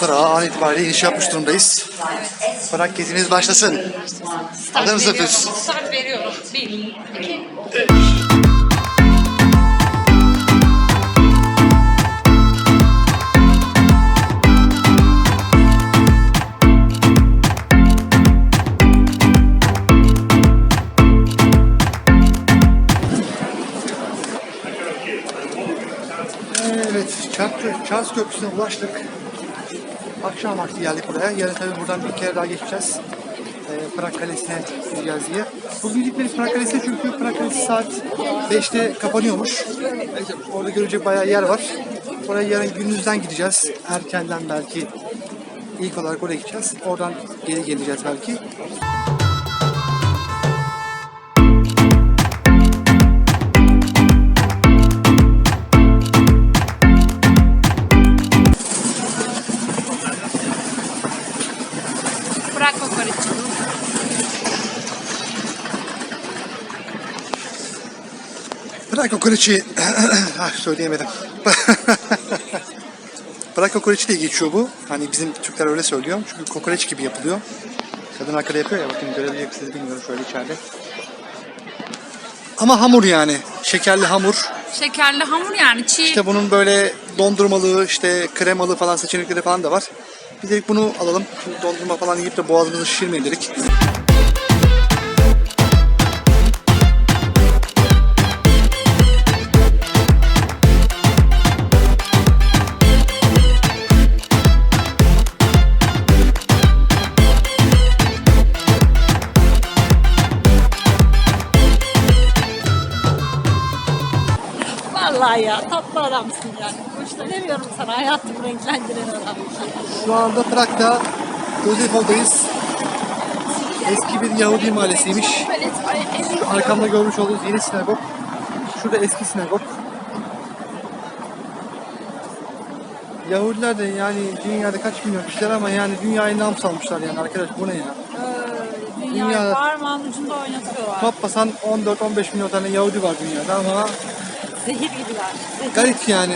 Pırağa an itibariyle iniş yapmış durumdayız. Pırak gezimiz başlasın. Adınızı yapıyoruz. Start veriyorum. Bir, iki, Evet, Çarpı, Charles Köprüsü'ne ulaştık. Akşam vakti geldik buraya. Yarın tabii buradan bir kere daha geçeceğiz. Ee, Prag Kalesi'ne gideceğiz diye. Bugün gitmedik Prag Kalesi'ne çünkü Prag Kalesi saat 5'te kapanıyormuş. Orada görecek bayağı yer var. Oraya yarın gündüzden gideceğiz. Erkenden belki ilk olarak oraya gideceğiz. Oradan geri geleceğiz belki. Prag kokoreçi, ah, söyleyemedim. Prag kokoreçi diye geçiyor bu. Hani bizim Türkler öyle söylüyor. Çünkü kokoreç gibi yapılıyor. Kadın arkada yapıyor ya bakın görebilecek misiniz bilmiyorum şöyle içeride. Ama hamur yani. Şekerli hamur. Şekerli hamur yani çiğ. İşte bunun böyle dondurmalı, işte kremalı falan seçenekleri falan da var. Biz dedik bunu alalım. Dondurma falan yiyip de boğazımızı şişirmeyin dedik. Boşuna demiyorum sana hayatımı renklendiren adam. Şu anda Prag'da Josefov'dayız. Eski bir Yahudi mahallesiymiş. Arkamda görmüş olduğunuz yeni sinagog. Şurada eski sinagog. Yahudiler de yani dünyada kaç milyon kişiler ama yani dünyayı nam salmışlar yani arkadaş bu ne ya? Ee, dünyayı Dünyada- parmağın ucunda oynatıyorlar. Topbasan 14-15 milyon tane Yahudi var dünyada ama Zehir gibiler. Zehir. garip yani.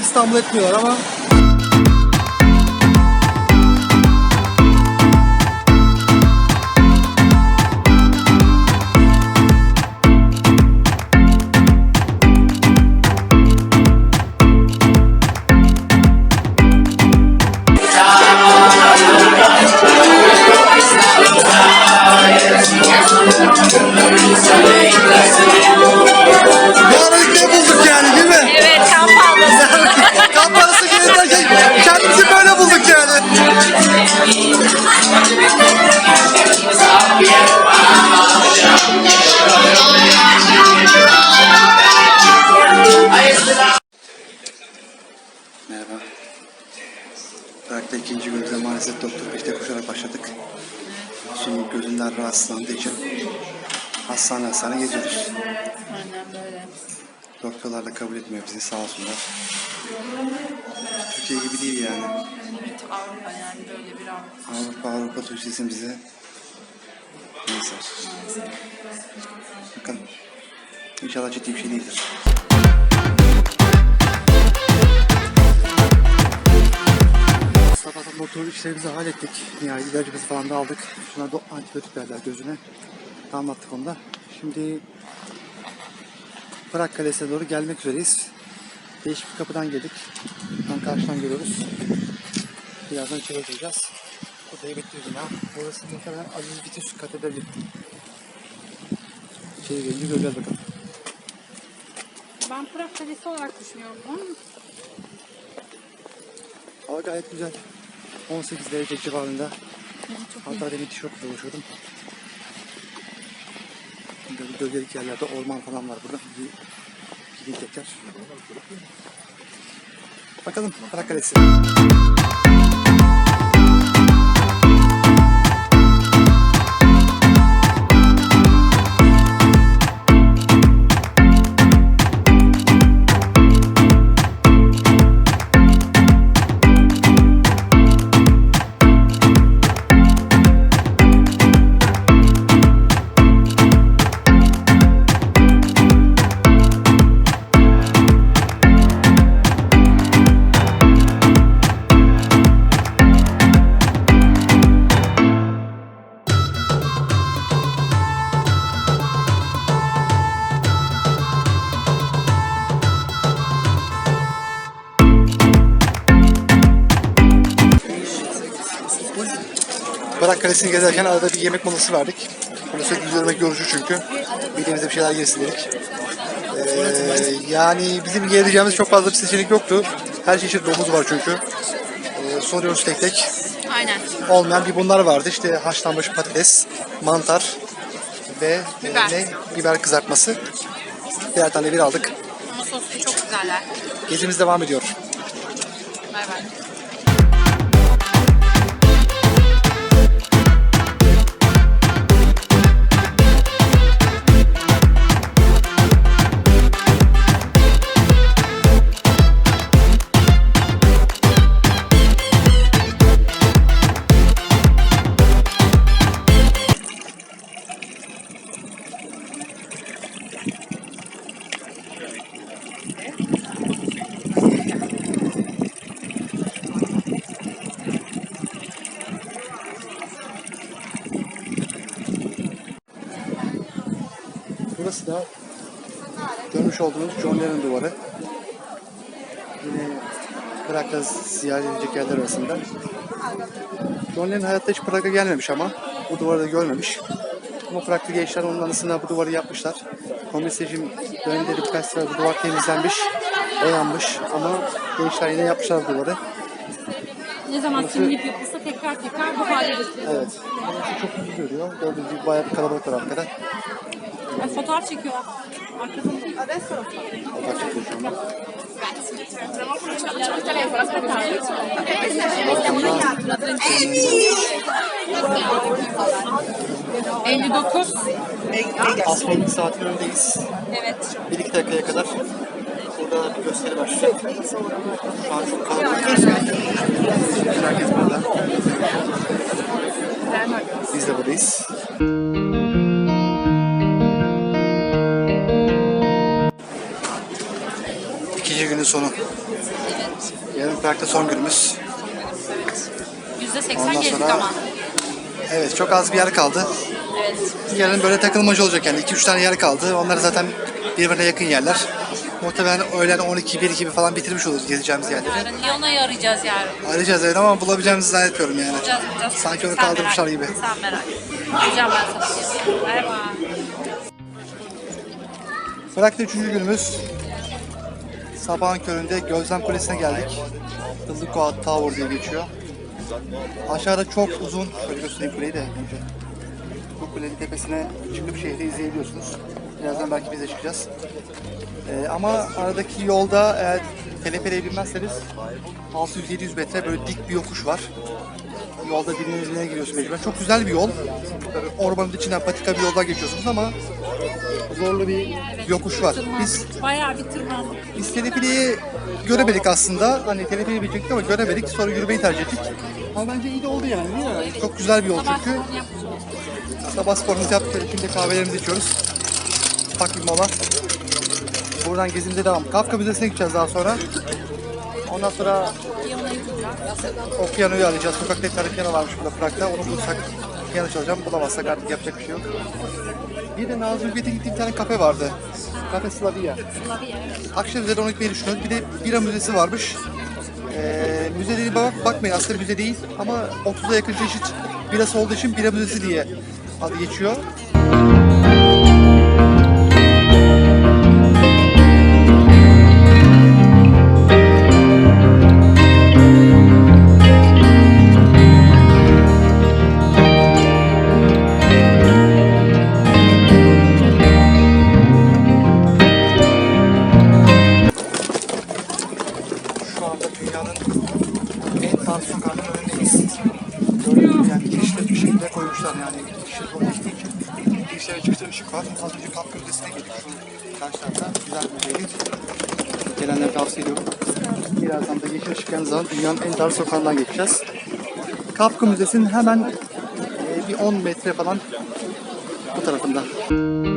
İstanbul etmiyorlar ama Gözünden rahatsızlandığı için hastane hastane geziyoruz. Aynen böyle. Doktorlar da kabul etmiyor bizi sağ olsunlar. Türkiye gibi değil yani. Evet Avrupa yani böyle bir Avrupa. Avrupa Avrupa Türkçesi bize. Neyse. Bakalım. İnşallah ciddi bir şey değildir. Doktor işlerimizi hallettik. Yani ilacımızı falan da aldık. Şuna da antibiyotik verdiler gözüne. Anlattık onu da. Şimdi Prag Kalesi'ne doğru gelmek üzereyiz. Değişik bir kapıdan geldik. Tam karşıdan geliyoruz. Birazdan içeri gireceğiz. Odayı bekliyoruz ya. Burası muhtemelen Aziz Vitus Katedrali. İçeri gelince göreceğiz bakalım. Ben Prag Kalesi olarak düşünüyorum ama Hava gayet güzel. 18 derece civarında. Hatta demin tişörtle dolaşıyordum. Böyle gölgelik yerlerde orman falan var burada. Gideyim tekrar. Bakalım Prag Kalesi. Kalesi'ni gezerken arada bir yemek molası verdik. Bunu sürekli yürümek yorucu çünkü. Bildiğimizde bir şeyler yesin dedik. Ee, yani bizim geleceğimiz çok fazla bir seçenek yoktu. Her çeşit domuz var çünkü. Ee, soruyoruz tek tek. Aynen. Olmayan bir bunlar vardı. İşte haşlanmış patates, mantar ve e, Biber. ne? biber kızartması. Birer tane bir aldık. Ama soslu çok güzeller. Gezimiz devam ediyor. Bay bay. Burası da görmüş olduğunuz John Lennon duvarı. Yine Prag'da ziyaret edilecek yerler arasında. John Lennon hayatta hiç Prag'a gelmemiş ama bu duvarı da görmemiş. Ama Prag'lı gençler onun anısına bu duvarı yapmışlar. Komünistleşim döneminde de birkaç sefer bu duvar temizlenmiş, boyanmış ama gençler yine yapmışlar bu duvarı. Ne zaman simlip yapılsa tekrar tekrar bu hale getiriyor. Evet. Burası çok hızlı görüyor. Gördüğünüz gibi bayağı bir kalabalık var arkada. Ay, fotoğraf çekiyor. Arkadan şu anda. da. 59. Astronomik saatin önündeyiz. Evet. 1-2 dakikaya kadar burada bir gösteri başlayacak. Şu an çok kalabalık. Herkes burada. Biz de buradayız. İkinci günün sonu. Yarın Prag'da son günümüz. %80 Ondan gezdik sonra- ama. Evet çok az bir yer kaldı. Evet. Yarın böyle takılmacı olacak yani 2-3 tane yer kaldı. Onlar zaten birbirine yakın yerler. Muhtemelen öğlen 12-1 gibi falan bitirmiş oluruz gezeceğimiz yerleri. Yarın Lyon'a arayacağız yarın. Arayacağız evet ama bulabileceğimizi zannetmiyorum yani. Bulacağız, bulacağız. Sanki onu Sen kaldırmışlar merak- gibi. Sen merak etme. Diyeceğim ben sana. Bay. Prag'da üçüncü günümüz. Sabahın köründe Gözlem Kulesi'ne geldik. Hızlıkoğa Tower diye geçiyor. Aşağıda çok uzun, şöyle göstereyim kuleyi de önce. Bu kulenin tepesine çıkıp şehri izleyebiliyorsunuz. Birazdan belki biz de çıkacağız. Ee, ama aradaki yolda eğer telefereye binmezseniz 600-700 metre böyle dik bir yokuş var. Yolda dibine dibine giriyorsunuz mecburen. Çok güzel bir yol. Ormanın içinden patika bir yoldan geçiyorsunuz ama zorlu bir yokuş var. Biz Bayağı bir tırmandık. biz telefileyi göremedik aslında. Hani teleferiyi bilecektik ama göremedik. Sonra yürümeyi tercih ettik. Ama bence iyi de oldu yani değil mi? Çok güzel bir yol çünkü. Sabah sporumuzu yaptık. Şimdi kahvelerimizi içiyoruz. Ufak bir mola. Buradan gezimize devam. Kafka Müzesi'ne gideceğiz daha sonra. Ondan sonra o piyanoyu arayacağız. Sokakta bir tane piyano varmış burada Prag'da. Onu bulursak piyano çalacağım. Bulamazsak artık yapacak bir şey yok. Bir de Nazım Hikmet'e gittiğim bir tane kafe vardı. Kafe Slavia. Akşam üzeri onu gitmeyi düşünüyoruz. Bir de bira müzesi varmış. Ee, müze bak, bakmayın aslında müze değil ama 30'a yakın çeşit birası olduğu için bira müzesi diye adı geçiyor. Girişlere çıkışta ışık var. Az önce Kapı Müzesi'ne geldik karşılarda. Güzel bir müzeydi. Gelenlere tavsiye ediyorum. Birazdan da yeşil ışık yanı zaman dünyanın en dar sokağından geçeceğiz. Kapkı Müzesi'nin hemen e, bir 10 metre falan bu tarafında. yanından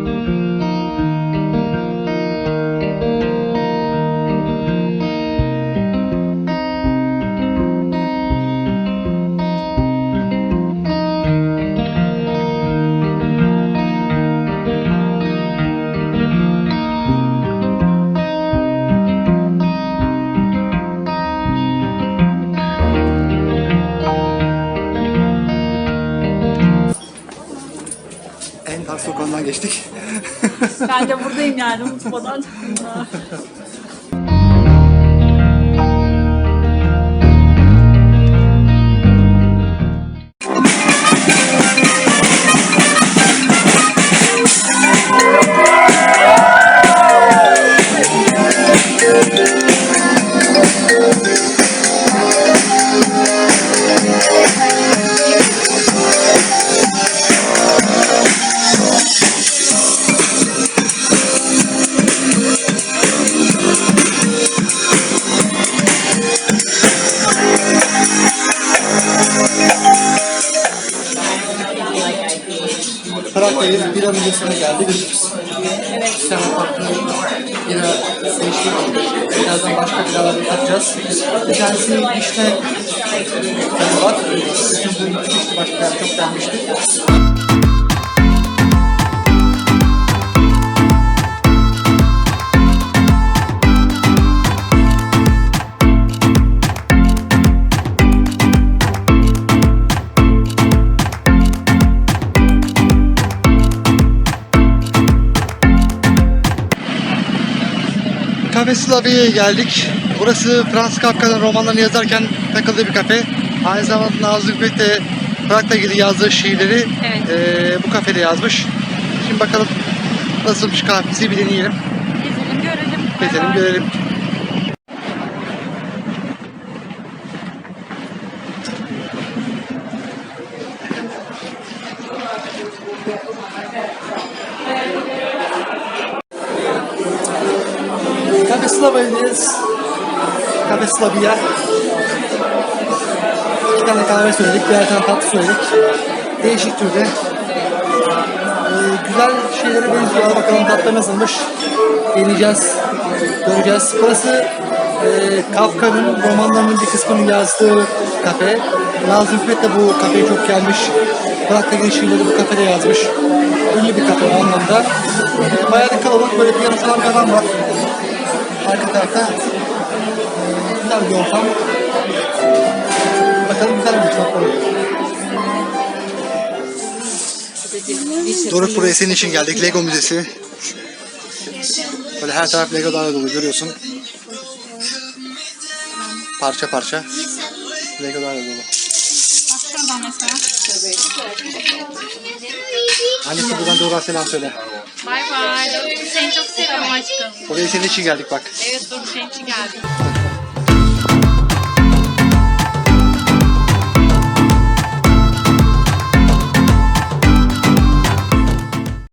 Ben de buradayım yani unutmadan. Geldik. İki tane farklı bira seçtik. Birazdan başka biraları yapacağız. Bir tanesi vişne tadı var. Başka çok beğenmiştik. Kafe Slavia'ya geldik. Burası Franz Kafka'nın romanlarını yazarken takıldığı bir kafe. Aynı zamanda Nazım Hikmet de Prag'la ilgili yazdığı şiirleri Evet. eee, bu kafede yazmış. Şimdi bakalım nasılmış kahvesi bir deneyelim. Gezelim görelim. Gezelim görelim. Slavia'dayız. Kafe Slavia. İki tane kahve söyledik, birer tane tatlı söyledik. Değişik türde. Ee, güzel şeylere benziyor. Bakalım tatlı nasılmış. Deneyeceğiz. Göreceğiz. Burası e, Kafka'nın romanlarının bir kısmını yazdığı kafe. Nazım Hikmet de bu kafeye çok gelmiş. Prag'daki şiirleri bu kafede yazmış. Ünlü bir kafe o anlamda. Bayağı da kalabalık. Böyle piyano çalan bir adam var. Arka tarafta. Güzel bir ortam. Bakalım güzel bir bakalım. Doruk buraya senin için geldik. Lego Müzesi. Böyle her taraf Legolarla dolu görüyorsun. Parça parça. Legolarla dolu. Annesi buradan Doruk'a selam söyle. Bay bay. Seni çok seviyorum aşkım. Buraya senin için geldik bak. Evet dur senin için geldim.